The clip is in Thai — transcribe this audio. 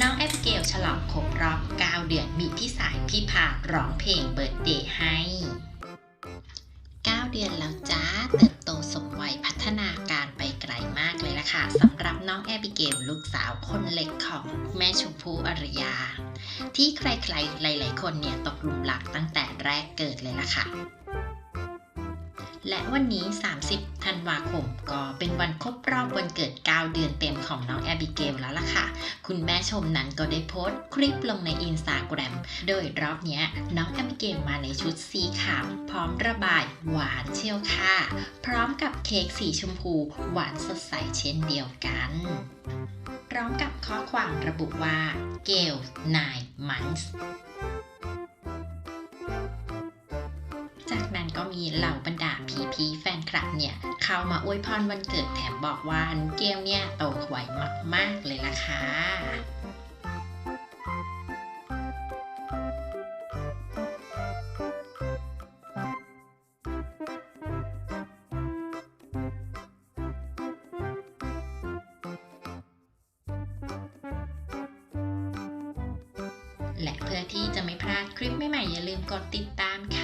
น้องแอบิเกลฉลองครบรอบ 9 เดือนมีพี่สายพี่พาร้องเพลงเบิร์ดเดย์ให้ 9 เดือนแล้วจ้าเติบโตสมวัยพัฒนาการไปไกลมากเลยล่ะค่ะสำหรับน้องแอบิเกลลูกสาวคนเล็กของแม่ชมพู่อารยา ที่ใครๆหลาย ๆ คนเนี่ยตกหลุมรักตั้งแต่แรกเกิดเลยล่ะค่ะ และวันนี้ 30 ธันวาคม ก็เป็นวันครบรอบวันเกิด 9 เดือนเต็มของน้องแอบิเกลแล้วล่ะค่ะ คุณแม่ชมนั้นก็ได้โพสต์คลิปลงในอินสตาแกรม โดยรอบเนี้ยน้องแอบิเกลมาในชุดสีขาว พร้อมระบายหวานเชียวค่ะ พร้อมกับเค้กสีชมพู หวานสดใสเช่นเดียวกันพร้อมกับข้อความระบุว่าเกล จากนั้นก็มีเหล่าบรรดาพีพีแฟนคลับเนี่ย เข้ามาอวยพรวันเกิดแถมบอกว่าน้องเกลเนี่ยโตไวมาก ๆ เลยล่ะค่ะและเพื่อที่จะไม่พลาดคลิปใหม่ๆอย่าลืมกดติดตามค่ะ